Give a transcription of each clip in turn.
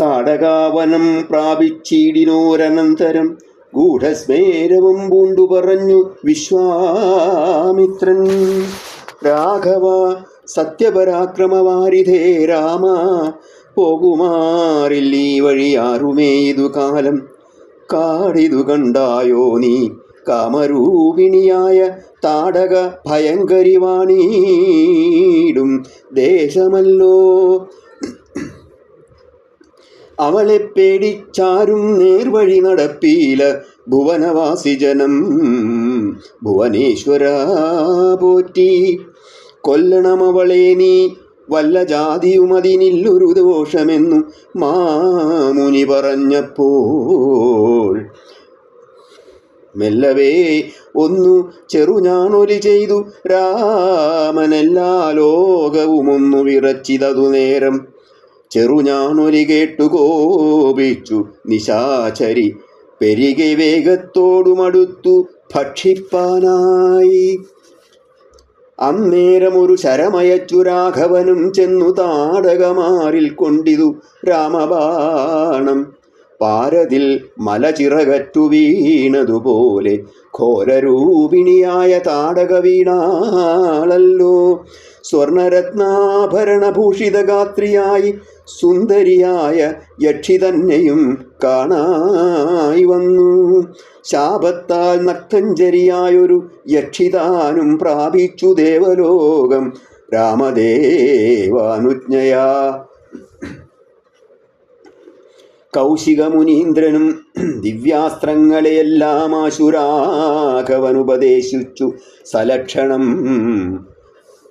താടകാവനം പ്രാപിച്ചിടിനോരനന്തരം ഗൂഢസ്മേരവും പൂണ്ടു പറഞ്ഞു വിശ്വാമിത്രൻ. രാഘവ സത്യപരാക്രമവാരിധേ രാമ പോകുമാറില്ലീ വഴി ആറുമേ ഇതു കാലം? കാടിതു കണ്ടായോ നീ? കാമരൂപിണിയായ താടക ഭയങ്കരിവാണീടും ദേശമല്ലോ. അവളെ പേടിച്ചാരും നേർവഴി നടപ്പീല ഭുവനവാസി ജനം. ഭുവനേശ്വര പോറ്റി കൊല്ലണം അവളെ നീ വല്ല ജാതിയും അതിനില്ലൊരു ദോഷമെന്നു മാമുനി പറഞ്ഞപ്പോൾ. മെല്ലവേ ഒന്നു ചെറുഞാണൊലി ചെയ്തു. രാമനെല്ലാ ലോകവുമൊന്നു വിറച്ചിതതു നേരം ചെറുഞാണൊലി കേട്ടു കോപിച്ചു നിശാചരി. പെരികെ വേഗത്തോടുമടുത്തു ഭക്ഷിപ്പാനായി. അന്നേരം ഒരു ശരമയച്ചു രാഘവനും ചെന്നു താടകമാറിൽ കൊണ്ടിതു രാമബാണം. പാരതിൽ മലചിറകറ്റു വീണതുപോലെ ഘോരരൂപിണിയായ താടക വീണാളല്ലോ സ്വർണരത്നാഭരണഭൂഷിതഗാത്രിയായി സുന്ദരിയായ യക്ഷി തന്നെയും കാണായി വന്നു. ശാപത്താൽ നക്തഞ്ചരിയായൊരു യക്ഷിതാനും പ്രാപിച്ചു ദേവലോകം. രാമദേവാനുജ്ഞയാ. കൗശികമുനീന്ദ്രനും ദിവ്യാസ്ത്രങ്ങളെയെല്ലാം ആശുരാഘവനുപദേശിച്ചു. സലക്ഷണം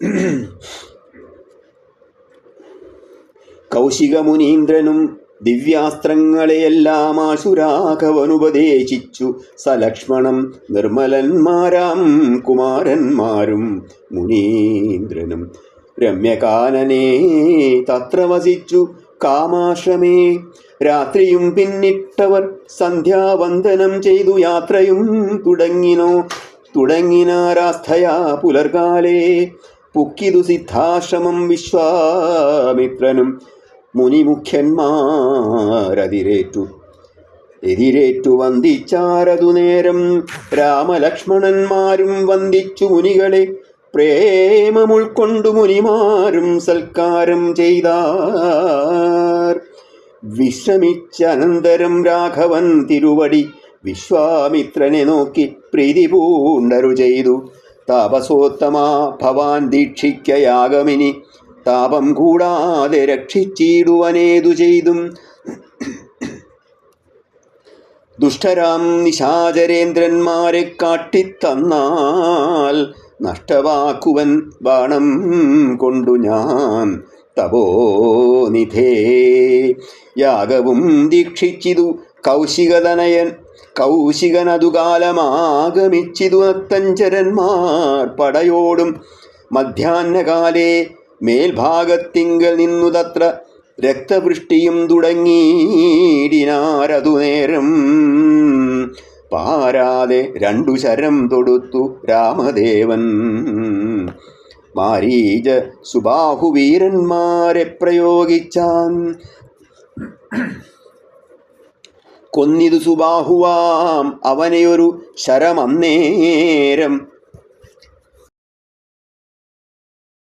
കൗശികമുനീന്ദ്രനും ദിവ്യാസ്ത്രങ്ങളെയെല്ലാം ആശുരാഘവനുപദേശിച്ചു. സലക്ഷ്മണം നിർമ്മലന്മാരാം കുമാരന്മാരും മുനീന്ദ്രനും രമ്യകാനനെ തത്ര വസിച്ചു കാമാശ്രമേ. രാത്രിയും പിന്നിട്ടവർ സന്ധ്യാവന്ദനം ചെയ്തു യാത്രയും തുടങ്ങിനോ. തുടങ്ങിനാരാസ്ഥയാ പുലർകാലേ. പുക്കിതു സിദ്ധാശ്രമം വിശ്വാമിത്രനും മുനിമുഖ്യന്മാരതിരേറ്റു. എതിരേറ്റു വന്ദിച്ചാരതു നേരം രാമലക്ഷ്മണന്മാരും വന്ദിച്ചു മുനികളെ പ്രേമം ഉൾക്കൊണ്ടു മുനിമാരും സൽക്കാരം ചെയ്താർ. വിശ്രമിച്ച അനന്തരം രാഘവൻ തിരുവടി വിശ്വാമിത്രനെ നോക്കി പ്രീതി പൂണ്ടരു ചെയ്തു. താപസോത്തമാ ഭവാൻ ദീക്ഷിക്ക യാഗമിനി താപം കൂടാതെ രക്ഷിച്ചിടുവനേതു ചെയ്തും. ദുഷ്ടരാം നിശാചരേന്ദ്രന്മാരെ കാട്ടിത്തന്നാൽ നഷ്ടവാക്കുവൻ ബാണം കൊണ്ടു ഞാൻ. തപോനിധേ യാഗവും ദീക്ഷിച്ചിതു കൗശികതനയൻ കൗശികനതുകാലമാഗമിച്ചിതു നത്തഞ്ചരന്മാർ പടയോടും മധ്യാഹ്നകാലേ മേൽഭാഗത്തിങ്കൽ നിന്നു തത്ര രക്തവൃഷ്ടിയും തുടങ്ങിയിടിനാരതു നേരം പാരാതെ രണ്ടു ശരം തൊടുത്തു രാമദേവൻ. മാരീജ സുബാഹുവീരന്മാരെ പ്രയോഗിച്ചാൻ. കൊന്നിതു സുബാഹുവാം അവനെയൊരു ശരമന്നേരം.